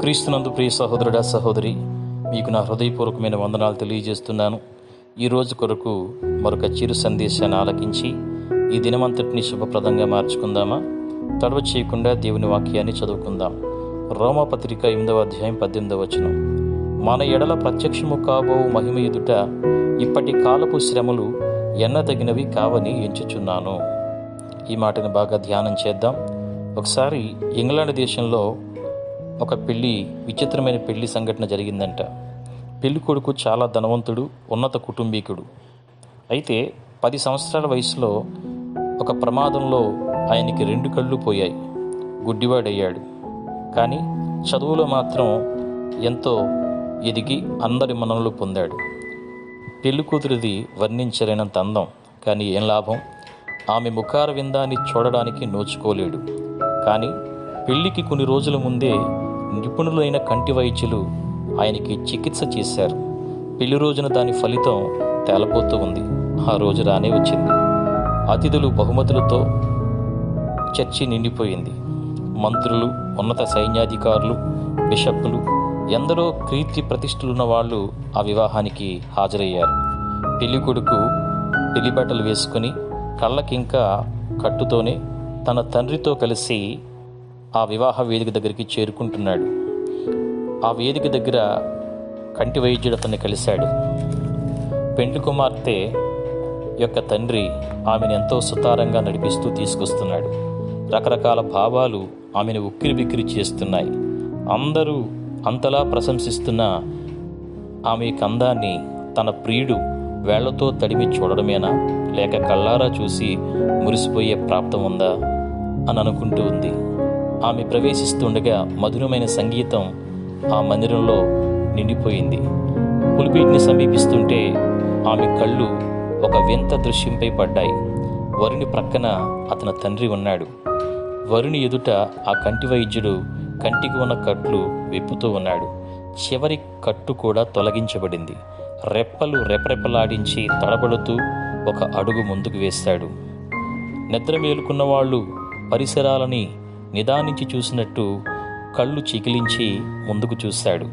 క్రీస్తునందు ప్రియ సహోదరుడా సహోదరి మీకు నా హృదయపూర్వకమైన వందనాలు తెలియజేస్తున్నాను. ఈ రోజు కొరకు మరొక చిరు సందేశాన్ని ఆలకించి ఈ దినమంతటిని శుభప్రదంగా మార్చుకుందామా? తడవ చేయకుండా దేవుని వాక్యాన్ని చదువుకుందాం. రోమపత్రిక ఎనిమిదవ అధ్యాయం పద్దెనిమిదవ వచనం. మన ఎడల ప్రత్యక్షము కాబో మహిమ ఎదుట ఇప్పటి కాలపు శ్రమలు ఎన్నదగినవి కావని ఎంచుచున్నాను. ఈ మాటను బాగా ధ్యానం చేద్దాం. ఒకసారి ఇంగ్లాండ్ దేశంలో ఒక పెళ్ళి విచిత్రమైన పెళ్ళి సంఘటన జరిగిందంట. పెళ్ళి కొడుకు చాలా ధనవంతుడు ఉన్నత కుటుంబీకుడు. అయితే పది సంవత్సరాల వయసులో ఒక ప్రమాదంలో ఆయనకి రెండు కళ్ళు పోయాయి. గుడ్డివాడయ్యాడు. కానీ చదువులో మాత్రం ఎంతో ఎదిగి అందరి మనంలో పొందాడు. పెళ్ళి కూతురిది వర్ణించలేనంత అందం కానీ ఏం లాభం? ఆమె ముఖార విందాన్ని చూడడానికి నోచుకోలేడు. కానీ పెళ్ళికి కొన్ని రోజుల ముందే నిపుణులైన కంటి వైద్యులు ఆయనకి చికిత్స చేశారు. పెళ్ళి రోజున దాని ఫలితం తేలపోతూ ఉంది. ఆ రోజు రానే వచ్చింది. అతిథులు బహుమతులతో చర్చి నిండిపోయింది. మంత్రులు ఉన్నత సైన్యాధికారులు బిషప్పులు ఎందరో కీర్తి ప్రతిష్ఠలున్న వాళ్ళు ఆ వివాహానికి హాజరయ్యారు. పెళ్ళి కొడుకు పెళ్ళి బట్టలు వేసుకుని కళ్ళకింకా కట్టుతోనే తన తండ్రితో కలిసి ఆ వివాహ వేదిక దగ్గరికి చేరుకుంటున్నాడు. ఆ వేదిక దగ్గర కంటి వైద్యుడు అతన్ని కలిశాడు. పెండ్లి కుమార్తె యొక్క తండ్రి ఆమెను ఎంతో సుతారంగా నడిపిస్తూ తీసుకొస్తున్నాడు. రకరకాల భావాలు ఆమెను ఉక్కిరి బిక్కిరి చేస్తున్నాయి. అందరూ అంతలా ప్రశంసిస్తున్న ఆమె కందాన్ని తన ప్రియుడు వేళ్ళతో తడిమి చూడడమేనా? లేక కళ్ళారా చూసి మురిసిపోయే ప్రాప్తం ఉందా అని అనుకుంటూ ఉంది. ఆమె ప్రవేశిస్తుండగా మధురమైన సంగీతం ఆ మందిరంలో నిండిపోయింది. పులిపీటిని సమీపిస్తుంటే ఆమె కళ్ళు ఒక వింత దృశ్యంపై పడ్డాయి. వరుని ప్రక్కన అతని తండ్రి ఉన్నాడు. వరుని ఎదుట ఆ కంటి వైద్యుడు కంటికి ఉన్న కట్లు విప్పుతూ ఉన్నాడు. చివరి కట్టు కూడా తొలగించబడింది. రెప్పలు రెపరెపలాడించి తడబడుతూ ఒక అడుగు ముందుకు వేశాడు నిద్ర మేలుకున్న వాళ్ళు పరిసరాలని నిదానించి చూసినట్టు కళ్ళు చికిలించి ముందుకు చూశాడు.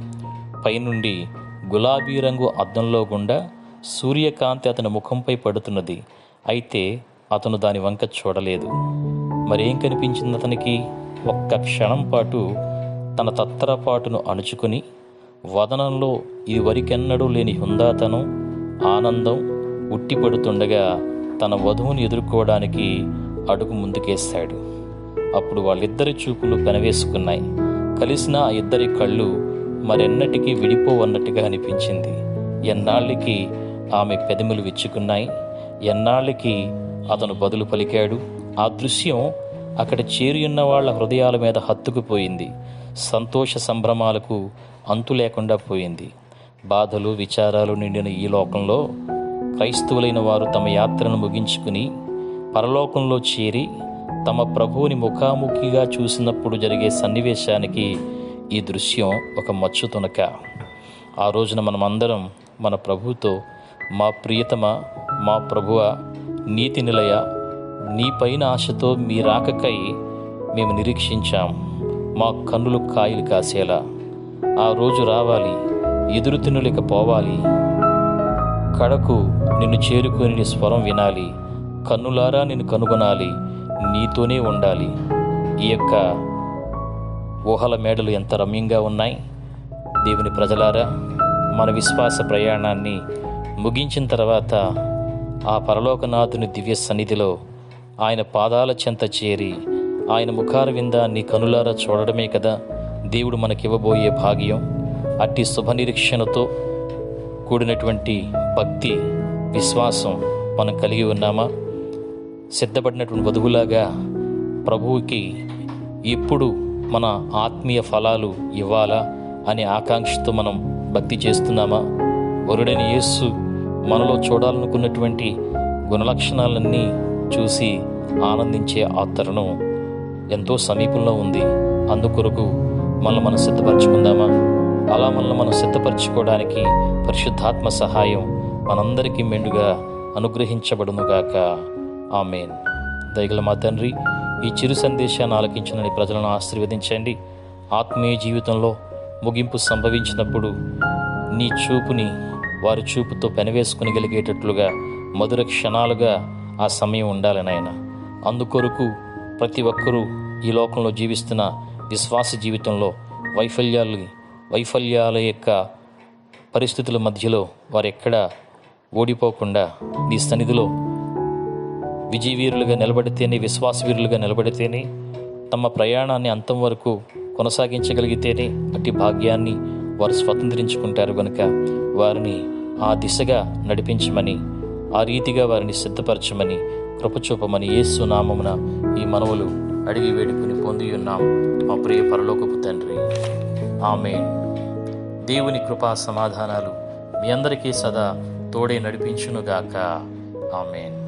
పైనుండి గులాబీ రంగు అద్దంలో గుండా సూర్యకాంతి అతని ముఖంపై పడుతున్నది. అయితే అతను దాని వంక చూడలేదు. మరేం కనిపించింది అతనికి? ఒక్క క్షణం పాటు తన తత్తరపాటును అణుచుకుని వదనంలో ఇది వరికెన్నడూ లేని హుందాతనం ఆనందం ఉట్టిపడుతుండగా తన వధువుని ఎదుర్కోవడానికి అడుగు ముందుకేశాడు. అప్పుడు వాళ్ళిద్దరి చూపులు కనవేసుకున్నాయి కలిసిన ఆ ఇద్దరి కళ్ళు మరెన్నటికీ విడిపోవన్నట్టుగా అనిపించింది. ఎన్నాళ్ళకి ఆమె పెదములు విచ్చుకున్నాయి. ఎన్నాళ్ళకి అతను బదులు పలికాడు. ఆ దృశ్యం అక్కడ చేరియున్న వాళ్ళ హృదయాల మీద హత్తుకుపోయింది. సంతోష సంభ్రమాలకు అంతు లేకుండా పోయింది. బాధలు విచారాలు నిండిన ఈ లోకంలో క్రైస్తవులైన వారు తమ యాత్రను ముగించుకుని పరలోకంలో చేరి తమ ప్రభువుని ముఖాముఖిగా చూసినప్పుడు జరిగే సన్నివేశానికి ఈ దృశ్యం ఒక మచ్చు తునక. ఆ రోజున మనమందరం మన ప్రభువుతో మా ప్రియతమ మా ప్రభువ నీతి నిలయ నీ పైన ఆశతో మీ రాకకై మేము నిరీక్షించాం. మా కన్నులు కాయలు కాసేలా. ఆ రోజు రావాలి ఎదురు తినులేక పోవాలి కడకు నిన్ను చేరుకుని స్వరం వినాలి. కన్నులారా నిన్ను కనుగొనాలి. నీతోనే ఉండాలి. ఈ యొక్క ఊహల మేడలు ఎంత రమ్యంగా ఉన్నాయి. దేవుని ప్రజలారా మన విశ్వాస ప్రయాణాన్ని ముగించిన తర్వాత ఆ పరలోకనాథుని దివ్య సన్నిధిలో ఆయన పాదాల చెంత చేరి ఆయన ముఖార విందాన్ని కనులారా చూడడమే కదా దేవుడు మనకివ్వబోయే భాగ్యం. అట్టి శుభ నిరీక్షణతో కూడినటువంటి భక్తి విశ్వాసం మనం కలిగి ఉన్నామా? సిద్ధపడినటువంటి వధువులాగా ప్రభువుకి ఎప్పుడు మన ఆత్మీయ ఫలాలు ఇవ్వాలా అనే ఆకాంక్షతో మనం భక్తి చేస్తున్నామా? వరుడైన యేస్సు మనలో చూడాలనుకున్నటువంటి గుణలక్షణాలన్నీ చూసి ఆనందించే ఆ తరుణం ఎంతో సమీపంలో ఉంది. అందుకొరకు మనల్ని మనం సిద్ధపరచుకుందామా? అలా మనల్ని మనం సిద్ధపరచుకోవడానికి పరిశుద్ధాత్మ సహాయం మనందరికీ మెండుగా అనుగ్రహించబడునుగాక. ఆమెన్. దయగల మా తండ్రి ఈ చిరు సందేశాన్ని ఆలకించిన ప్రజలను ఆశీర్వదించండి. ఆత్మీయ జీవితంలో ముగింపు సంభవించినప్పుడు నీ చూపుని వారి చూపుతో పెనవేసుకునగలిగేటట్లుగా మధుర క్షణాలుగా ఆ సమయం ఉండాలి నాయన. అందుకొరకు ప్రతి ఒక్కరూ ఈ లోకంలో జీవిస్తున్న విశ్వాస జీవితంలో వైఫల్యాలు వైఫల్యాల యొక్క పరిస్థితుల మధ్యలో వారెక్కడ ఓడిపోకుండా నీ సన్నిధిలో విజయవీరులుగా నిలబడితేనే విశ్వాసవీరులుగా నిలబడితేనే తమ ప్రయాణాన్ని అంతం వరకు కొనసాగించగలిగితేనే అట్టి భాగ్యాన్ని వారు స్వతంత్రించుకుంటారు కనుక వారిని ఆ దిశగా నడిపించమని ఆ రీతిగా వారిని సిద్ధపరచమని కృపచూపమని యేసు నామమున ఈ మనవులు అడిగి వేడుకుని పొంది ఉన్నాం. మా ప్రియ పరలోకపు తండ్రి. ఆమె దేవుని కృపా సమాధానాలు మీ అందరికీ సదా తోడే నడిపించునుగాక. ఆమెన్.